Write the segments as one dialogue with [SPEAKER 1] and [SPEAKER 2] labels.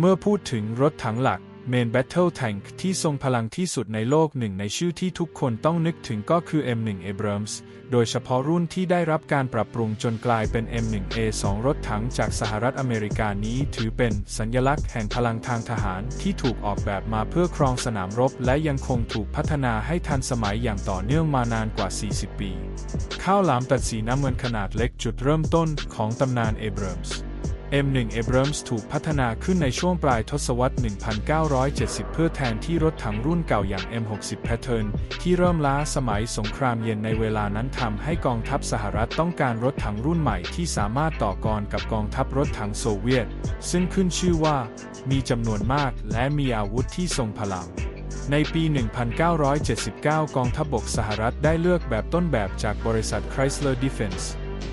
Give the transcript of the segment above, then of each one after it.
[SPEAKER 1] เมื่อพูดถึงรถถังหลัก Main Battle Tank ที่ทรงพลังที่สุดในโลกหนึ่งในชื่อที่ทุกคนต้องนึกถึงก็คือ M1 Abrams โดยเฉพาะรุ่นที่ได้รับการปรับปรุงจนกลายเป็น M1A2 รถถังจากสหรัฐอเมริกานี้ถือเป็นสัญลักษณ์แห่งพลังทางทหารที่ถูกออกแบบมาเพื่อครองสนามรบ และยังคงถูกพัฒนาให้ทันสมัยอย่างต่อเนื่องมานานกว่า 40 ปี ข้าวหลามตัดสีน้ำเงินขนาดเล็กจุดเริ่มต้นของตำนาน Abrams M1 Abrams ถูกพัฒนาขึ้นในช่วงปลายทศวรรษ 1970 เพื่อแทนที่รถถังรุ่นเก่าอย่าง M60 Pattern ที่เริ่มล้าสมัยสงครามเย็นในเวลานั้นทำให้กองทัพสหรัฐต้องการรถถังรุ่นใหม่ที่สามารถต่อกรกับกองทัพรถถังโซเวียต ซึ่งขึ้นชื่อว่า มีจำนวนมากและมีอาวุธที่ทรงพลังในปี 1979 กองทัพบบกสหรัฐได้เลือกแบบต้นแบบจากบริษัท Chrysler Defense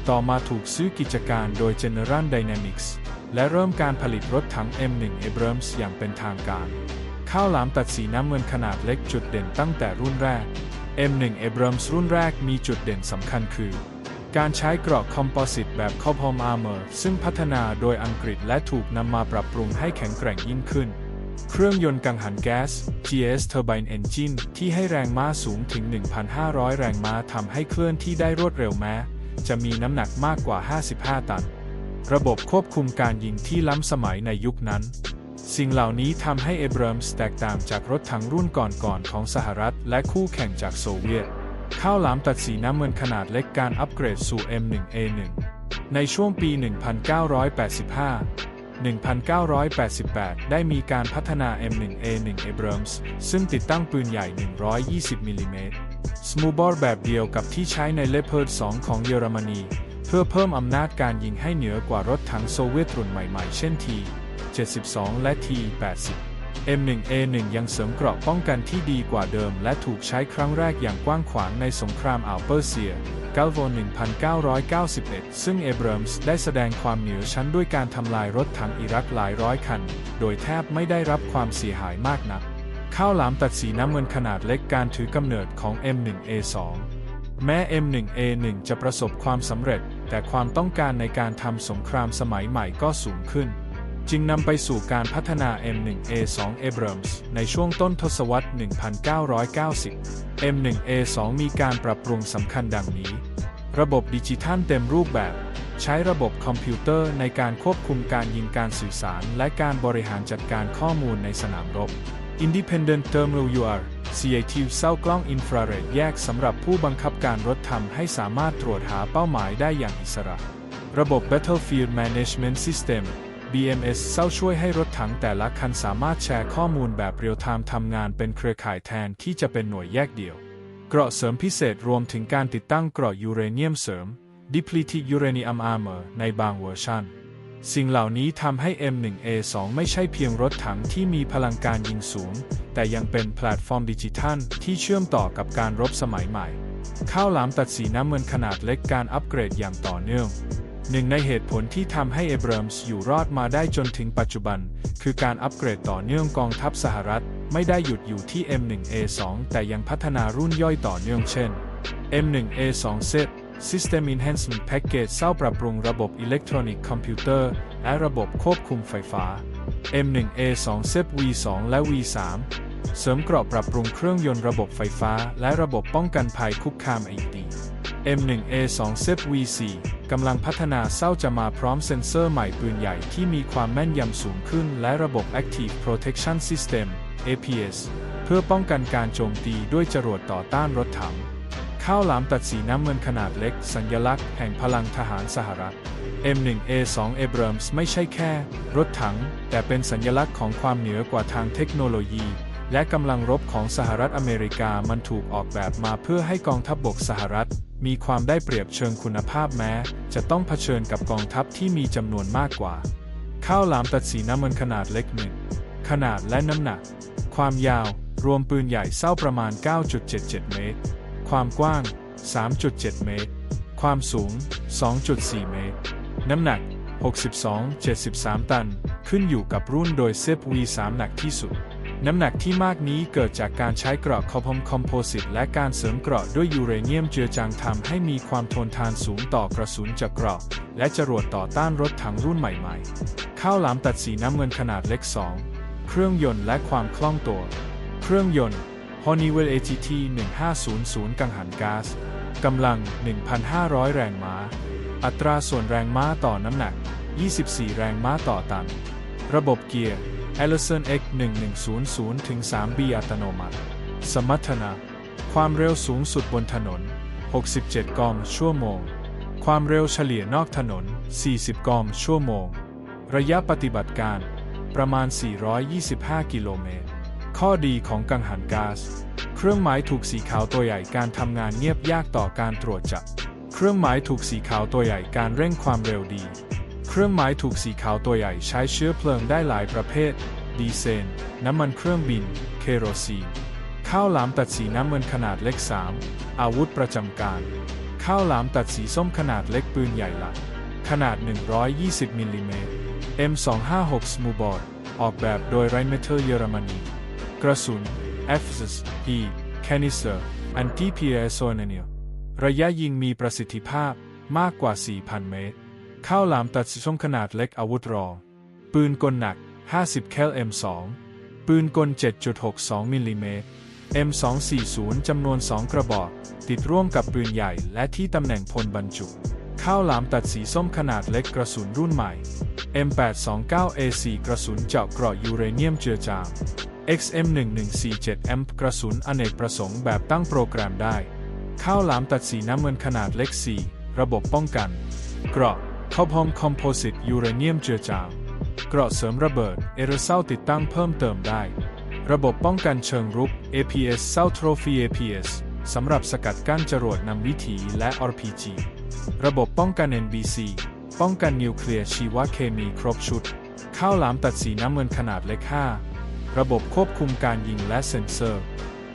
[SPEAKER 1] ต่อมาถูกซื้อกิจการโดย General Dynamics และเริ่มการผลิตรถถัง M1 Abrams อย่างเป็นทางการ ข้าวหลามตัดสีน้ำเงินขนาดเล็กจุดเด่นตั้งแต่รุ่นแรก M1 Abrams รุ่นแรกมีจุดเด่นสำคัญคือ การใช้เกราะคอมโพสิตแบบ c o p o m Armor ซึ่งพัฒนาโดยอังกฤษและถูกนำมาปรับปรุงให้แข็งแกร่งยิ่งขึ้น เครื่องยนต์กังหันแก๊ส GS Turbine Engine ที่ให้แรงม้าสูงถึง 1,500 แรงม้าทำให้เคลื่อนที่ได้รวดเร็วแม้ จะมีน้ำหนักมากกว่า 55 ตัน ระบบควบคุมการยิงที่ล้ำสมัยในยุคนั้น สิ่งเหล่านี้ทำให้เอบรมส์แตกต่างจากรถถังรุ่นก่อนๆของสหรัฐ และคู่แข่งจากโซเวียต ข้าวหลามตัดสีน้ำเงินขนาดเล็กการอัปเกรดสู่ M1A1 ในช่วงปี 1985 1988 ได้มีการพัฒนา M1A1 Abrams ซึ่งติดตั้งปืนใหญ่ 120 มิลลิเมตร สมูบอร์แบบเดียวกับที่ใช้ในเลเพิร์ด2ของเยอรมนี เพื่อเพิ่มอำนาจการยิงให้เหนือกว่ารถถังโซเวียตรุ่นใหม่ๆ เช่น T-72 และ T-80 M1A1 ยังเสริมเกราะป้องกันที่ดีกว่าเดิม และถูกใช้ครั้งแรกอย่างกว้างขวางในสงครามอ่าวเปอร์เซียกาลโว1991 ซึ่งเอบรมส์ได้แสดงความเหนือชั้นด้วยการทำลายรถถังอิรักหลายร้อยคัน โดยแทบไม่ได้รับความเสียหายมากนัก ข้าวหลามตัดสีน้ำเงินขนาดเล็กการถือกำเนิดของ M1A2 แม้ M1A1 จะประสบความสำเร็จ แต่ความต้องการในการทำสงครามสมัยใหม่ก็สูงขึ้น จึงนำไปสู่การพัฒนา M1A2 Abrams ในช่วงต้นทศวรรษ 1990 M1A2 มีการปรับปรุงสำคัญดังนี้ ระบบดิจิทัลเต็มรูปแบบ ใช้ระบบคอมพิวเตอร์ในการควบคุมการยิงการสื่อสาร และการบริหารจัดการข้อมูลในสนามรบ Independent Thermal UR CAT เศร้ากล้องอินฟราเรดแยกสำหรับผู้บังคับการรถทำให้สามารถตรวจหาเป้าหมายได้อย่างอิสระ ระบบ Battlefield Management System BMS เศร้าช่วยให้รถถังแต่ละคันสามารถแชร์ข้อมูลแบบเรียลไทม์ทำงานเป็นเครือข่ายแทนที่จะเป็นหน่วยแยกเดี่ยว เกราะเสริมพิเศษรวมถึงการติดตั้งเกราะยูเรเนียมเสริม Depleted Uranium Armor ในบางเวอร์ชัน สิ่งเหล่านี้ทำให้ M1A2 ไม่ใช่เพียงรถถังที่มีพลังการยิงสูง แต่ยังเป็นแพลตฟอร์มดิจิทัลที่เชื่อมต่อกับการรบสมัยใหม่ ข้าวหลามตัดสีน้ำเงินขนาดเล็กการอัปเกรดอย่างต่อเนื่อง หนึ่งในเหตุผลที่ทำให้เอบรมส์อยู่รอดมาได้จนถึงปัจจุบัน คือการอัปเกรดต่อเนื่องกองทัพสหรัฐ ไม่ได้หยุดอยู่ที่ M1A2 แต่ยังพัฒนารุ่นย่อยต่อเนื่องเช่น M1A2 Set System Enhancement Package เศร้าปรับปรุงระบบอิเล็กทรอนิกส์คอมพิวเตอร์และระบบควบคุมไฟฟ้า M1A2 SEP V2 และ V3 เสริมเกราะปรับปรุงเครื่องยนต์ระบบไฟฟ้า และระบบป้องกันภัยคุกคาม ID M1A2 SEP V4 กำลังพัฒนาเศร้าจะมาพร้อมเซ็นเซอร์ใหม่ปืนใหญ่ที่มีความแม่นยำสูงขึ้น และระบบ Active Protection System APS เพื่อป้องกันการโจมตีด้วยจรวดต่อต้านรถถัง ข้าวหลามตัดสีน้ำเงินขนาดเล็ก สัญลักษณ์แห่งพลังทหารสหรัฐ M1A2 Abrams ไม่ใช่แค่ รถถัง แต่เป็นสัญลักษณ์ของความเหนือกว่าทางเทคโนโลยี และกำลังรบของสหรัฐอเมริกามันถูกออกแบบมาเพื่อให้กองทัพบบกสหรัฐ มีความได้เปรียบเชิงคุณภาพแม้ จะต้องเผชิญกับกองทัพที่มีจำนวนมากกว่า ข้าวหลามตัดสีน้ำเงินขนาดเล็กหนึ่งขนาดและน้ำหนัก ความยาว รวมปืนใหญ่เศร้าประมาณ 9.77 เมตร ความกว้าง 3.7 เมตร ความสูง 2.4 เมตร น้ำหนัก 62-73 ตัน ขึ้นอยู่กับรุ่นโดยเซฟ V3 หนักที่สุด น้ำหนักที่มากนี้เกิดจากการใช้เกราะคอพอมคอมโพสิตและการเสริมเกราะด้วยยูเรเนียมเจือจางทำให้มีความทนทานสูงต่อกระสุนจากเกราะ และจรวดต่อต้านรถถังรุ่นใหม่ๆ ข้าวหลามตัดสีน้ำเงินขนาดเล็ก 2 เครื่องยนต์และความคล่องตัว เครื่องยนต์ Honeywell AGT 1500 กังหันก๊าซกำลัง 1,500 แรงม้า อัตราส่วนแรงม้าต่อน้ำหนัก 24 แรงม้าต่อตัน ระบบเกียร์ Ellison X 1100ถึง 3B อัตโนมัติ สมรรถนะ ความเร็วสูงสุดบนถนน 67 กมชั่วโมง ความเร็วเฉลี่ยนอกถนน 40 กมชั่วโมง ระยะปฏิบัติการ ประมาณ 425 กิโลเมตร ข้อดีของกังหันก๊าซ เครื่องหมายถูกสีขาวตัวใหญ่การทำงานเงียบยากต่อการตรวจจับ เครื่องหมายถูกสีขาวตัวใหญ่การเร่งความเร็วดี เครื่องหมายถูกสีขาวตัวใหญ่ใช้เชื้อเพลิงได้หลายประเภท ดีเซลน้ำมันเครื่องบิน เคโรซีน ข้าวหลามตัดสีน้ำเงินขนาดเล็ก 3 อาวุธประจำการ ข้าวหลามตัดสีส้มขนาดเล็กปืนใหญ่หลัก ขนาด 120มิลลิเมตร M256 Smoothbore ออกแบบโดยไรเมเทอร์เยอรมนี กระสุน f s E Canister Anti p i e s o n a n i l ระยะยิงมีประสิทธิภาพมากกว่า 4,000 เมตร ข้าวหลามตัดสีส้มขนาดเล็กอาวุธรอง ปืนกลหนัก 50 แคล M2 ปืนกล 7.62 มิลลิเมตร M240 จำนวน 2 กระบอก ติดร่วมกับปืนใหญ่และที่ตำแหน่งพลบรรจุ ข้าวหลามตัดสีส้มขนาดเล็กกระสุนรุ่นใหม่ M829A4 กระสุนเจาะเกราะยูเรเนียมเจือจาง XM1147M กระสุนอเนกประสงค์แบบตั้งโปรแกรมได้ ข้าวหลามตัดสีน้ำเงินขนาดเล็ก 4 ระบบป้องกัน เกราะคอพอมคอมโพสิตยูเรเนียมเจือจางเกราะเสริมระเบิดเอเรเซลติดตั้งเพิ่มเติมได้ ระบบป้องกันเชิงรุก APS เซลโทรฟี APS สำหรับสกัดกั้นจรวดนำวิถีและ RPG ระบบป้องกัน NBC ป้องกันนิวเคลียร์ชีวเคมีครบชุด ข้าวหลามตัดสีน้ำเงินขนาดเล็ก 5 ระบบควบคุมการยิงและเซ็นเซอร์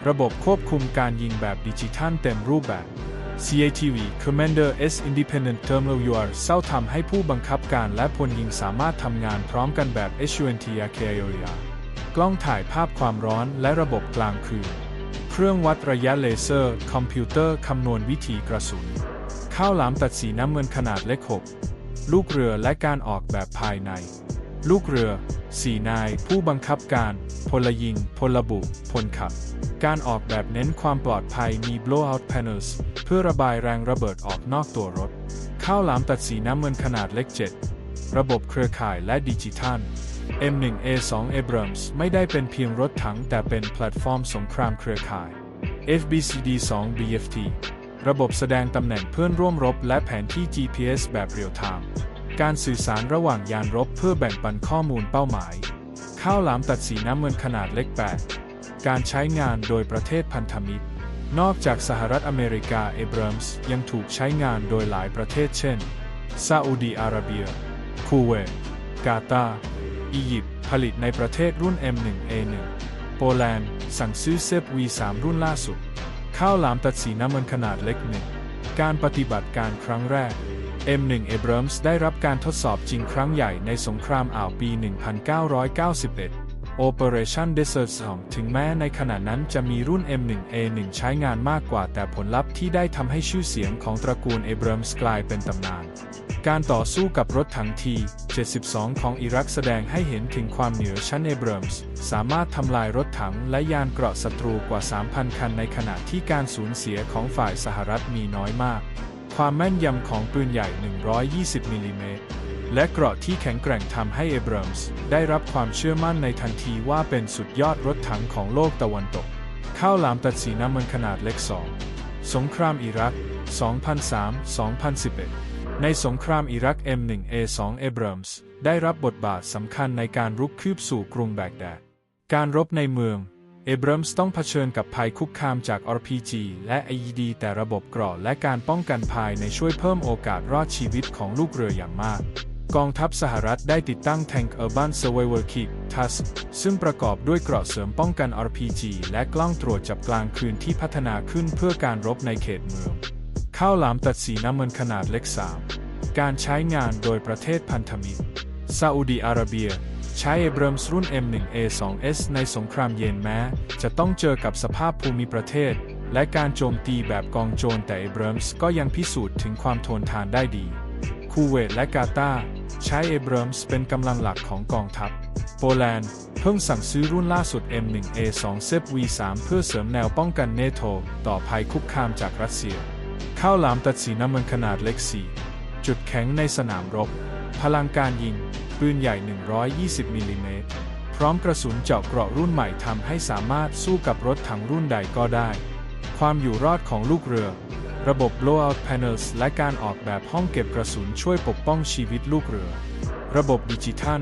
[SPEAKER 1] ระบบควบคุมการยิงแบบดิจิทัลเต็มรูปแบบ CATV Commander S Independent Terminal UR เศร้าทำให้ผู้บังคับการและพลยิงสามารถทำงานพร้อมกันแบบ HUNT k o r กล้องถ่ายภาพความร้อนและระบบกลางคืน เครื่องวัดระยะเลเซอร์ คอมพิวเตอร์คำนวณวิถีกระสุน ข้าวหลามตัดสีน้ำเงินขนาดเล็ก6ลูกเรือและการออกแบบภายใน ลูกเรือ 4 นาย ผู้บังคับการ พลยิง พลบุ พลขับ การออกแบบเน้นความปลอดภัยมี blowout panels เพื่อระบายแรงระเบิดออกนอกตัวรถ ข้าวหลามตัดสีน้ำเงินขนาดเล็ก 7 ระบบเครือข่ายและดิจิทัล M1A2 Abrams ไม่ได้เป็นเพียงรถถังแต่เป็นแพลตฟอร์มสงครามเครือข่าย FBCD2 BFT ระบบแสดงตำแหน่งเพื่อนร่วมรบและแผนที่ GPS แบบเรียลไทม์การสื่อสารระหว่างยานรบเพื่อแบ่งปันข้อมูลเป้าหมาย ข้าวหลามตัดสีน้ำเงินขนาดเล็ก8การใช้งานโดยประเทศพันธมิตร นอกจากสหรัฐอเมริกาเอบรมส์ยังถูกใช้งานโดยหลายประเทศเช่นซาอุดีอาระเบีย คูเวต กาตาร์อียิปต์ ผลิตในประเทศรุ่น M1A1 โปแลนด์ สั่งซื้อเซฟ V3 รุ่นล่าสุด ข้าวหลามตัดสีน้ำมันขนาดเล็กหนึ่ง การปฏิบัติการครั้งแรก M1 Abrams ได้รับการทดสอบจริงครั้งใหญ่ในสงครามอ่าวปี 1991 Operation Desert Storm ถึงแม้ในขณะนั้นจะมีรุ่น M1A1 ใช้งานมากกว่าแต่ผลลัพธ์ที่ได้ทำให้ชื่อเสียงของตระกูล Abrams กลายเป็นตำนาน การต่อสู้กับรถถังที 72 ของอิรักแสดงให้เห็นถึงความเหนือชั้นเอเบรมส์สามารถทำลายรถถังและยานเกราะศัตรูกว่า 3,000 คันในขณะที่การสูญเสียของฝ่ายสหรัฐมีน้อยมาก ความแม่นยำของปืนใหญ่ 120 มิลลิเมตร และเกราะที่แข็งแกร่งทำให้เอเบรมส์ได้รับความเชื่อมั่นในทันทีว่าเป็นสุดยอดรถถังของโลกตะวันตก ข้าวหลามตัดสีน้ำมันขนาดเล็ก 2 สงครามอิรัก 2003-2011 ในสงครามอิรัก M1A2 Abrams ได้รับบทบาทสำคัญในการรุกคืบสู่กรุงแบกแดด การรบในเมือง เอบรมส์ต้องเผชิญกับภัยคุกคามจาก RPG และ IED แต่ระบบเกราะและการป้องกันภายในช่วยเพิ่มโอกาสรอดชีวิตของลูกเรืออย่างมากกองทัพสหรัฐได้ติดตั้งแทงค์ Urban Survival Kit TUS ซึ่งประกอบด้วยเกราะเสริมป้องกัน RPG และกล้องตรวจจับกลางคืนที่พัฒนาขึ้นเพื่อการรบในเขตเมือง ข้าวหลามตัดสีน้ำมันขนาดเล็ก 3 การใช้งานโดยประเทศพันธมิตรซาอุดีอาระเบีย ใช้เอเบรมส์รุ่น M1A2S ในสงครามเย็นแม้ จะต้องเจอกับสภาพภูมิประเทศ และการโจมตีแบบกองโจรแต่เอเบรมส์ก็ยังพิสูจน์ถึงความทนทานได้ดี คูเวตและกาตาร์ใช้เอเบรมส์เป็นกำลังหลักของกองทัพ โปแลนด์เพิ่งสั่งซื้อรุ่นล่าสุด M1A2 z V3 เพื่อเสริมแนวป้องกันเนโตต่อภัยคุกคามจากรัสเซีย ข้าวหลามตัดสีน้ำมันขนาดเล็ก4จุดแข็งในสนามรบ พลังการยิง ปืนใหญ่ 120 มิลลิเมตร พร้อมกระสุนเจาะเกราะรุ่นใหม่ทำให้สามารถสู้กับรถถังรุ่นใดก็ได้ ความอยู่รอดของลูกเรือ ระบบ blowout panels และการออกแบบห้องเก็บกระสุนช่วยปกป้องชีวิตลูกเรือ ระบบดิจิทัล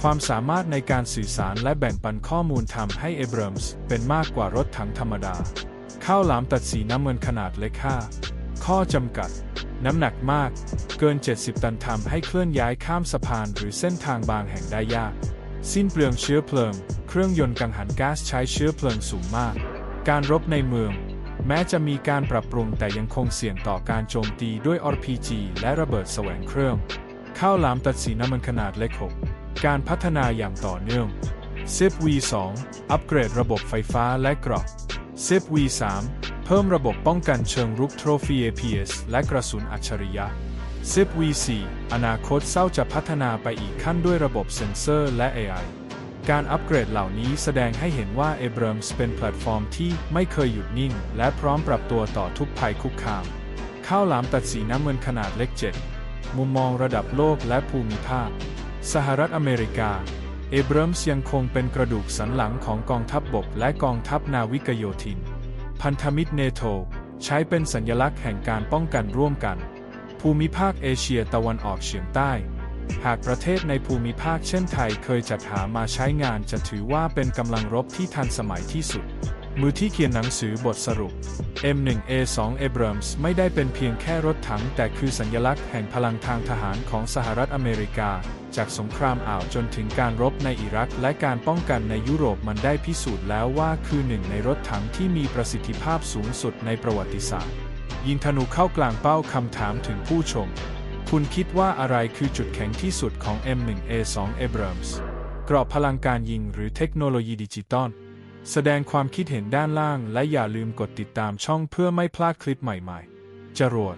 [SPEAKER 1] ความสามารถในการสื่อสารและแบ่งปันข้อมูลทำให้เอเบรมส์เป็นมากกว่ารถถังธรรมดา ข้าวหลามตัดสีน้ำเงินขนาดเล็กค่าข้อจำกัด น้ำหนักมาก เกิน 70 ตันทำให้เคลื่อนย้ายข้ามสะพานหรือเส้นทางบางแห่งได้ยาก สิ้นเปลืองเชื้อเพลิง เครื่องยนต์กังหันก๊าซใช้เชื้อเพลิงสูงมาก การรบในเมือง แม้จะมีการปรับปรุงแต่ยังคงเสี่ยงต่อการโจมตีด้วย RPG และระเบิดแสวงเครื่อง ข้าวหลามตัดสีน้ำมันขนาดเล็ก6การพัฒนาอย่างต่อเนื่อง ZIP V2 อัปเกรดระบบไฟฟ้าและกราะ ZIP V3 เพิ่มระบบป้องกันเชิงรุกโทรฟี APS และกระสุนอัจฉริยะ ZIP V4 อนาคตเศร้าจะพัฒนาไปอีกขั้นด้วยระบบเซ็นเซอร์และ AI การอัปเกรดเหล่านี้แสดงให้เห็นว่า Abrams เป็นแพลตฟอร์มที่ไม่เคยหยุดนิ่ง และพร้อมปรับตัวต่อทุกภัยคุกคาม ข้าวหลามตัดสีน้ำเงินขนาดเล็ก 7 มุมมองระดับโลกและภูมิภาค สหรัฐอเมริกา เอเบรมส์ยังคงเป็นกระดูกสันหลังของกองทัพบบกและกองทัพนาวิกโยธิน พันธมิตรเนโตใช้เป็นสัญลักษณ์แห่งการป้องกันร่วมกัน ภูมิภาคเอเชียตะวันออกเฉียงใต้ หากประเทศในภูมิภาคเช่นไทยเคยจัดหามาใช้งานจะถือว่าเป็นกำลังรบที่ทันสมัยที่สุด มือที่เขียนหนังสือบทสรุป M1A2 Abrams ไม่ได้เป็นเพียงแค่รถถัง แต่คือสัญลักษณ์แห่งพลังทางทหารของสหรัฐอเมริกา จากสงครามอ่าวจนถึงการรบในอิรัก และการป้องกันในยุโรปมันได้พิสูจน์แล้วว่าคือหนึ่งในรถถังที่มีประสิทธิภาพสูงสุดในประวัติศาสตร์ ยิงธนูเข้ากลางเป้าคำถามถึงผู้ชม คุณคิดว่าอะไรคือจุดแข็งที่สุดของ M1A2 Abrams กรอบพลังการยิงหรือเทคโนโลยีดิจิตอลแสดงความคิดเห็นด้านล่างและอย่าลืมกดติดตามช่องเพื่อไม่พลาดคลิปใหม่ๆ จรวด